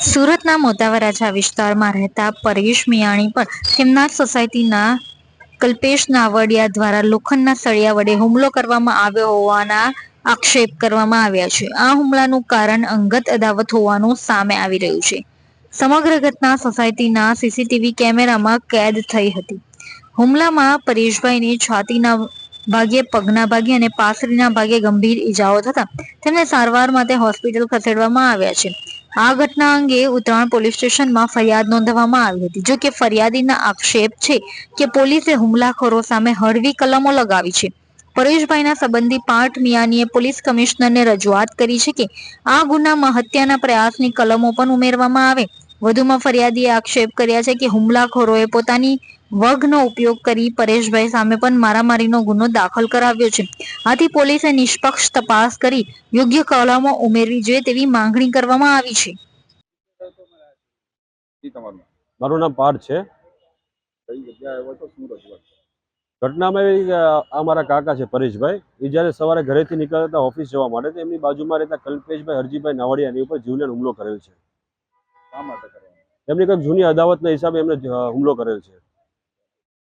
સુરતના મોતાવરાજા વિસ્તારમાં રહેતા પરેશ મિયાણી પર તેમના સોસાયટીના કલ્પેશ નાવડિયા દ્વારા લોખંડના સળિયા વડે હુમલો કરવામાં આવ્યો હોવાના આક્ષેપ કરવામાં આવ્યા છે. આ હુમલાનું કારણ અંગત અદાવત હોવાનું સામે આવી રહ્યું છે. સમગ્ર ઘટના સોસાયટીના સીસીટીવી કેમેરામાં કેદ થઈ હતી. હુમલામાં પરેશભાઈને છાતીના ભાગે, પગના ભાગે અને પાસરીના ભાગે ગંભીર ઈજાઓ થતા તેમને સારવાર માટે હોસ્પિટલ ખસેડવામાં આવ્યા છે. આ ઘટના અંગે ઉત્તરાયણ પોલીસ સ્ટેશનમાં ફરિયાદ નોંધવામાં આવી હતી. જો કે ફરિયાદીના આક્ષેપ છે કે પોલીસે હુમલાખોરો સામે હળવી કલમો લગાવી છે. પરેશભાઈના સંબંધી પાઠ મિયાનીએ પોલીસ કમિશનરને રજૂઆત કરી છે કે આ ગુનામાં હત્યાના પ્રયાસની કલમો પણ ઉમેરવામાં આવે. વધુમાં ફરિયાદીએ આક્ષેપ કર્યા છે કે હુમલાખોરોએ પોતાની વગનો ઉપયોગ કરી પરેશભાઈ સામે પણ મારામારીનો ગુનો દાખલ કરાવ્યો છે. આથી પોલીસે નિષ્પક્ષ તપાસ કરી યોગ્ય કલમો ઉમેરવી જોઈએ તેવી માંગણી કરવામાં આવી છે. જી તમારું નામ. મારું નામ પાર છે? ઘટનામાં એવી આ મારા કાકા છે પરેશભાઈ. એ જ્યારે સવારે ઘરેથી નીકળતા હતા ઓફિસ જવા માટે તો એમની બાજુમાં રહેતા કલ્પેશભાઈ હરજીભાઈ નાવડિયાની ઉપર જીવલેણ હુમલો કરેલ છે. એમની કંઈક જૂની અદાવતના હિસાબે એમને હુમલો કરેલ છે કઈ જગ્યાએ આવ્યો છો શું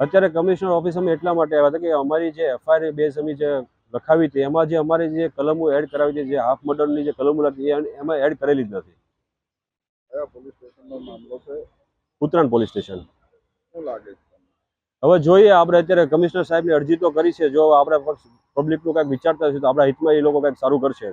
અત્યારે કમિશનર ઓફિસ અમે એટલા માટે આવ્યા હતા કે અમારી જે એફઆઈઆર બેઝ અમે જે લખાવી હતી એમાં જે અમારી જે કલમો એડ કરાવી છે જે હાફ મર્ડરની જે કલમો લખી એમાં એડ કરેલી જ નથી. Uttarayan police station? હવે જોઈએ આપણે અત્યારે કમિશનર સાહેબની અરજી તો કરી છે જો આપણે પબ્લિકનું કાંઈક વિચારતા હશે તો આપણા હિતમાં એ લોકો કાંઈક સારું કરશે